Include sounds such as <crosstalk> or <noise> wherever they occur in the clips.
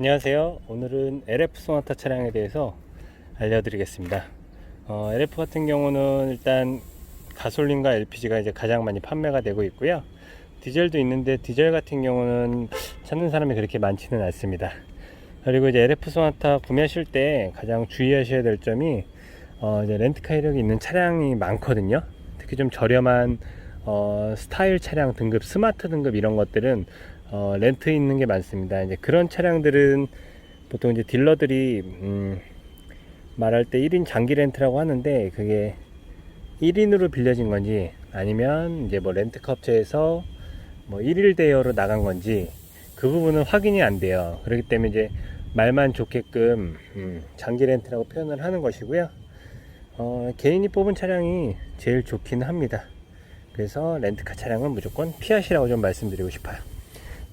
안녕하세요. 오늘은 LF 소나타 차량에 대해서 알려드리겠습니다. 어, LF 같은 경우는 일단 가솔린과 LPG가 이제 가장 많이 판매가 되고 있고요. 디젤도 있는데 디젤 같은 경우는 찾는 사람이 그렇게 많지는 않습니다. 그리고 이제 LF 소나타 구매하실 때 가장 주의하셔야 될 점이 어, 이제 렌트카 이력이 있는 차량이 많거든요. 특히 좀 저렴한 어, 스타일 차량 등급, 스마트 등급 이런 것들은 어, 렌트 있는 게 많습니다. 이제 그런 차량들은 보통 이제 딜러들이 음, 말할 때 1인 장기 렌트라고 하는데 그게 1인으로 빌려진 건지 아니면 이제 뭐 렌트카 업체에서 뭐 1일 대여로 나간 건지 그 부분은 확인이 안 돼요. 그렇기 때문에 이제 말만 좋게끔 음, 장기 렌트라고 표현을 하는 것이고요. 어, 개인이 뽑은 차량이 제일 좋기는 합니다. 그래서 렌트카 차량은 무조건 피하시라고 좀 말씀드리고 싶어요.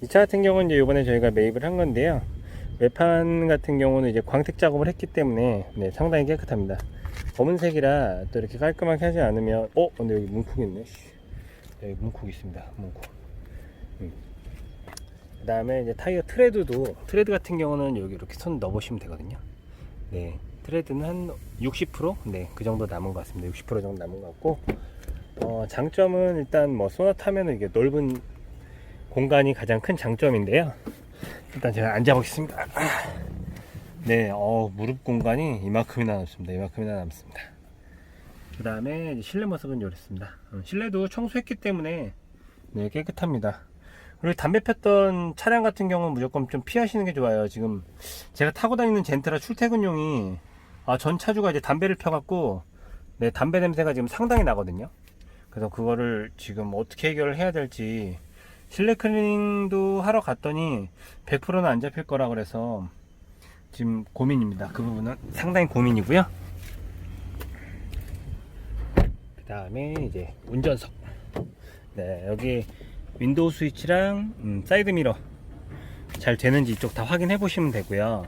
이 차 같은 경우는 이제 이번에 저희가 매입을 한 건데요. 외판 같은 경우는 이제 광택 작업을 했기 때문에 네, 상당히 깨끗합니다. 검은색이라 또 이렇게 깔끔하게 하지 않으면 어? 근데 여기 문콕 있네. 씨. 여기 문콕 있습니다. 문콕. 그 다음에 이제 타이어 트레드도 트레드 같은 경우는 여기 이렇게 손 넣어보시면 되거든요. 네, 트레드는 한 60%? 네, 그 정도 남은 것 같습니다. 60% 정도 남은 것 같고 어, 장점은 일단 뭐 소나타 하면은 이게 넓은 공간이 가장 큰 장점인데요. 일단 제가 앉아보겠습니다. 네, 어, 무릎 공간이 이만큼이나 남습니다. 이만큼이나 남습니다. 그 다음에 실내 모습은 이렇습니다. 어, 실내도 청소했기 때문에 네, 깨끗합니다. 그리고 담배 폈던 차량 같은 경우는 무조건 좀 피하시는 게 좋아요. 지금 제가 타고 다니는 젠트라 출퇴근용이 아, 전 차주가 이제 담배를 펴갖고 네, 담배 냄새가 지금 상당히 나거든요. 그래서 그거를 지금 어떻게 해결을 해야 될지 실내 클리닝도 하러 갔더니 100%는 안 잡힐 거라 그래서 지금 고민입니다. 그 부분은 상당히 고민이고요. 그 다음에 이제 운전석. 네, 여기 윈도우 스위치랑 음, 사이드 미러 잘 되는지 이쪽 다 확인해 보시면 되고요.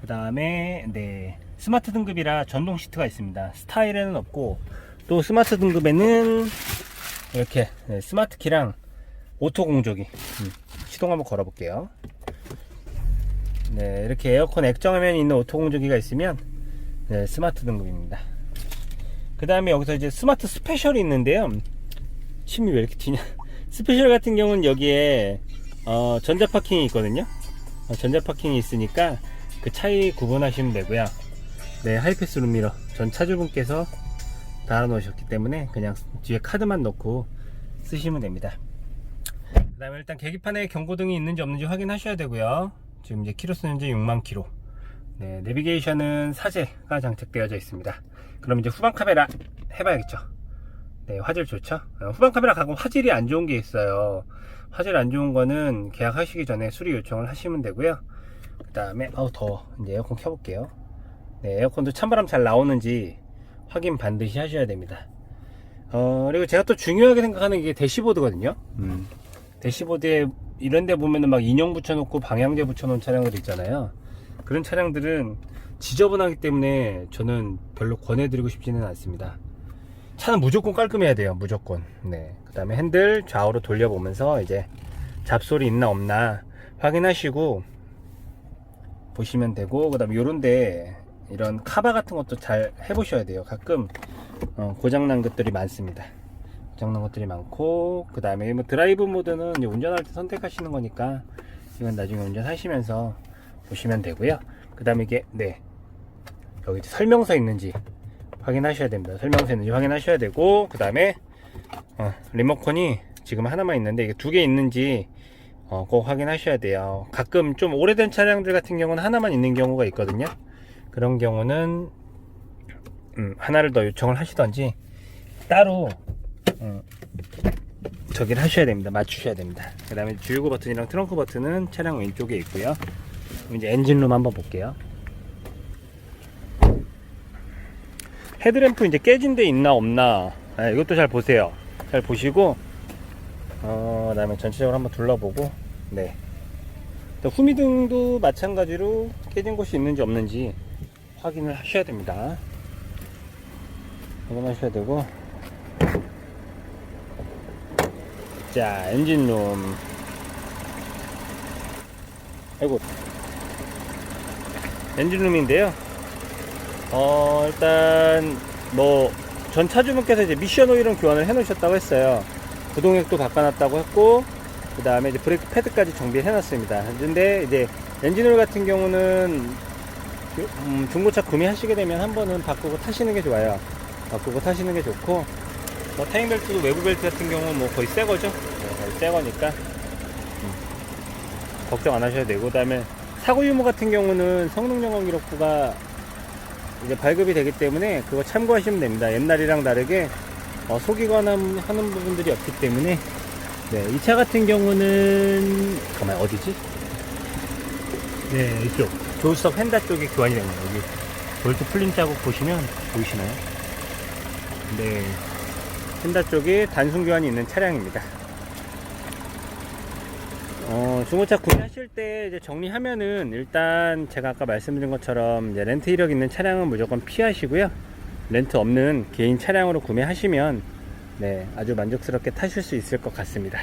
그 다음에 네 스마트 등급이라 전동 시트가 있습니다. 스타일에는 없고 또 스마트 등급에는 이렇게 네, 스마트 키랑 오토 공조기 음, 시동 한번 걸어 볼게요. 네, 이렇게 에어컨 액정화면이 있는 오토 공조기가 있으면 네, 스마트 등급입니다. 그 다음에 여기서 이제 스마트 스페셜이 있는데요. 침이 왜 이렇게 튀냐? <laughs> 스페셜 같은 경우는 여기에 어, 전자 파킹이 있거든요. 어, 전자 파킹이 있으니까 그 차이 구분하시면 되고요. 네, 하이패스 룸미러 전 차주분께서 달아 놓으셨기 때문에 그냥 뒤에 카드만 넣고 쓰시면 됩니다. 그 다음에 일단 계기판에 경고등이 있는지 없는지 확인하셔야 되고요. 지금 이제 키로수는 현재 6만 키로. 네, 내비게이션은 사제가 장착되어져 있습니다. 그럼 이제 후방 카메라 해봐야겠죠. 네, 화질 좋죠? 어, 후방 카메라 가끔 화질이 안 좋은 게 있어요. 화질 안 좋은 거는 계약하시기 전에 수리 요청을 하시면 되고요. 그 다음에, 아우, 더워. 이제 에어컨 켜볼게요. 네, 에어컨도 찬바람 잘 나오는지 확인 반드시 하셔야 됩니다. 어, 그리고 제가 또 중요하게 생각하는 게 대시보드거든요. 음. 대시보드에 이런 데 보면은 막 인형 붙여놓고 방향제 붙여놓은 차량들 있잖아요. 그런 차량들은 지저분하기 때문에 저는 별로 권해드리고 싶지는 않습니다. 차는 무조건 깔끔해야 돼요. 무조건. 네. 그 다음에 핸들 좌우로 돌려보면서 이제 잡소리 있나 없나 확인하시고 보시면 되고, 그 다음에 요런데 이런 카바 같은 것도 잘 해보셔야 돼요. 가끔 어, 고장난 것들이 많습니다. 고장난 것들이 많고, 그 다음에 뭐 드라이브 모드는 운전할 때 선택하시는 거니까 이건 나중에 운전하시면서 보시면 되고요. 그 다음에 이게, 네. 여기 설명서 있는지 확인하셔야 됩니다. 설명서 있는지 확인하셔야 되고, 그 다음에 어, 리모컨이 지금 하나만 있는데 이게 두 개 있는지 어, 꼭 확인하셔야 돼요. 가끔 좀 오래된 차량들 같은 경우는 하나만 있는 경우가 있거든요. 그런 경우는 음, 하나를 더 요청을 하시던지 따로 음, 저기를 하셔야 됩니다. 맞추셔야 됩니다. 그 다음에 주유구 버튼이랑 트렁크 버튼은 차량 왼쪽에 있고요. 이제 엔진룸 한번 볼게요. 헤드램프 이제 깨진 데 있나 없나 아, 이것도 잘 보세요. 잘 보시고 어, 그 다음에 전체적으로 한번 둘러보고 네. 또 후미등도 마찬가지로 깨진 곳이 있는지 없는지 확인을 하셔야 됩니다. 확인하셔야 되고 자 엔진룸 아이고 엔진룸인데요. 어, 일단 뭐 전 차주분께서 이제 미션 오일은 교환을 해 놓으셨다고 했어요. 구동액도 바꿔놨다고 했고 그 다음에 이제 브레이크 패드까지 정비해 놨습니다. 근데 이제 엔진 오일 같은 경우는 음, 중고차 구매하시게 되면 한 번은 바꾸고 타시는 게 좋아요. 바꾸고 타시는 게 좋고 뭐 타임 벨트도 외부 벨트 같은 경우는 뭐 거의 새 거죠. 네, 거의 새 거니까 음, 걱정 안 하셔도 되고 그다음에 사고 유무 같은 경우는 성능 점검 기록부가 이제 발급이 되기 때문에 그거 참고하시면 됩니다. 옛날이랑 다르게 어, 속이거나 하는 부분들이 없기 때문에 네, 이 차 같은 경우는 잠깐만 어디지? 네, 이쪽 조수석 휀다 쪽에 교환이 됩니다. 여기 볼트 풀림 자국 보시면 보이시나요? 네, 휀다 쪽에 단순 교환이 있는 차량입니다. 어, 중고차 구매하실 때 이제 정리하면은 일단 제가 아까 말씀드린 것처럼 렌트 이력 있는 차량은 무조건 피하시고요. 렌트 없는 개인 차량으로 구매하시면 네, 아주 만족스럽게 타실 수 있을 것 같습니다.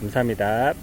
감사합니다.